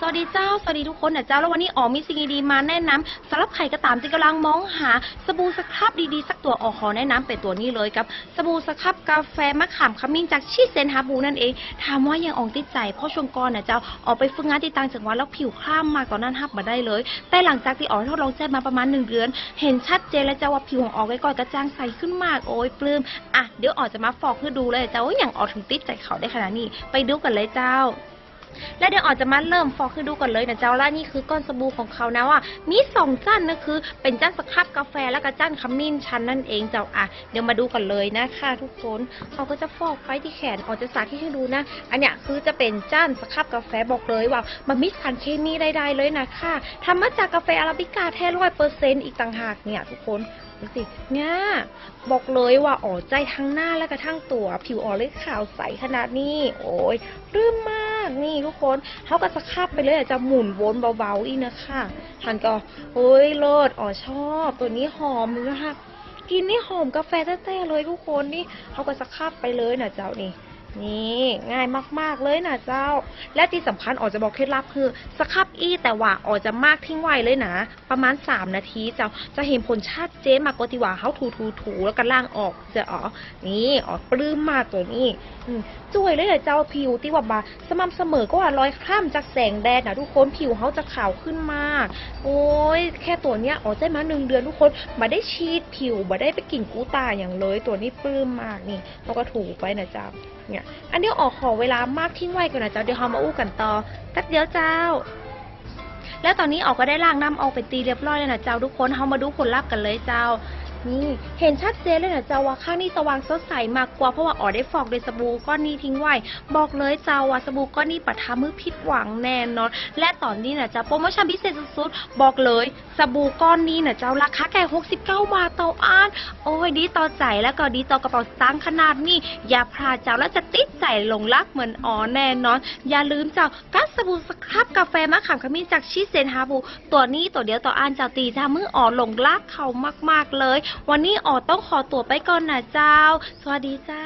สวัสดีเจ้า สวัสดีทุกคนนะเจ้า แล้ววันนี้อ๋อมีสิ่งดีๆมาแนะนำสำหรับใครก็ตามที่กำลังมองหาสบู่สครับดีๆ สักตัวอ๋อขอแนะนำเป็นตัวนี้เลยกับสบู่สครับกาแฟมะขามขมิ้นจากชีเซนฮาบูนั่นเอง ถามว่ายังอองติดใจเพราะช่วงก่อนนะเจ้าออกไปฝึกงานที่ต่างจังหวัดแล้วผิวคล้ำมากตอนนั้นฮับมาได้เลย แต่หลังจากที่อ๋อทดลองใช้มาประมาณหนึ่งเดือน เห็นชัดเจนแล้วเจ้าว่าผิวของอ๋อไว้ก่อนกระจ่างใสขึ้นมากโอ้ยปลื้มอะเดี๋ยวอ๋อจะมาฟอกให้ดูเลยเจ้าว่าอย่างอ๋อถึงติดใจเขาได้ขนาดนี้ ไปดูกันเลยเจ้า และเดี๋ยวออกจะมาเริ่มฟอกให้ดูกันเลยนะเจ้าและนี่คือก้อนสบู่ของเขานะว่า มีสองจ้านนะคือ เป็นจ้านสครับกาแฟแล้วก็จ้านขมิ้นชันนั่นเองเจ้าอะเดี๋ยวมาดูกันเลยนะคะทุกคนเขาก็จะฟอกไปที่แขนออกจะสาธิตให้ดูนะ อันเนี้ยคือจะเป็นจ้านสครับกาแฟบอกเลยว่ามันมีสารเคมีใดๆเลยนะคะทำมาจากกาแฟอาราบิก้าแท้ร้อยเปอร์เซ็นต์อีกต่างหากเนี่ยทุกคนดูสิเนี่ยบอกเลยว่าอ๋อใจทั้งหน้าและก็ทั้งตัว ผิวอ๋อเลยขาวใสขนาดนี้ โอ้ยปลื้มมาก คนเขาก็จะคับไปเลยอะจะหมุนวนเบาๆอีกนะคะทันก็เฮ้ยเลิศอ๋อชอบ ตัวนี้หอมนะคะกินนี่หอมกาแฟแท้ๆเลยทุกคนนี่เขาก็จะคับไปเลยนะเจ้านี่ นี่ง่ายมาก ๆ เลยนะเจ้า และที่สำคัญออกจะบอกเคล็ดลับคือสครับอี้แต่ว่าออกจะมากทิ้งไว้เลยนะ ประมาณ 3 นาทีเจ้าจะเห็นผลชัดเจนมากกว่าที่ว่าเขาถูถูถูๆๆแล้วก็ล่างออกจะอ๋อนี่ออกปลื้มมากตัวนี้อืมจ่วยเลยเหรอเจ้าผิวที่ว่าบาสม่ำเสมอก็ว่ารอยคล้ำจากแสงแดดนะทุกคนผิวเขาจะขาวขึ้นมาก โอ้ยแค่ตัวเนี้ยอ๋อใจมาหนึ่งเดือนทุกคนมาได้ชีดผิวมาได้ไปกินกูตาอย่างเลย ตัวนี้ปลื้มมากนี่เราก็ถูไปนะเจ้า เนี่ย อันนี้ออกขอเวลามากทิ้งไว้ก่อนนะเจ้าเดี๋ยวเรามาอู้กันต่อแป๊บเดียวเจ้า แล้วตอนนี้ออกก็ได้ล่างน้ำออกไปตีเรียบร้อยแล้วนะเจ้าทุกคนเรามาดูผลลัพธ์กันเลยเจ้า นี่เห็นชัดเจนเลยนะเจ้าว่าข้างนี้สว่างสดใสมากกว่าเพราะว่าอ๋อได้ฟอกโดยสบู่ก้อนนี้ทิ้งไว้ บอกเลยเจ้าว่าสบู่ก้อนนี้ปัดทามือผิดหวังแน่นอน และตอนนี้นะเจ้าโปรโมชั่นพิเศษสุดๆ บอกเลยสบู่ก้อนนี้นะเจ้าราคาแค่69 บาทต่ออันโอ้ยดีต่อใจแล้วก็ดีต่อกระเป๋าสตางค์ขนาดนี้อย่าพลาดเจ้าแล้วจะติดใจหลงรักเหมือนอ๋อแน่นอน อย่าลืมเจ้ากัสสบู่สครับกาแฟมะขามขมิ้นจากชิเซนฮาบูตัวนี้ตัวเดียวต่ออันเจ้าตีทามืออ๋อหลงรักเขามากๆเลยวันนี้อ๋อต้องขอตัวไปก่อนนะเจ้า สวัสดีเจ้า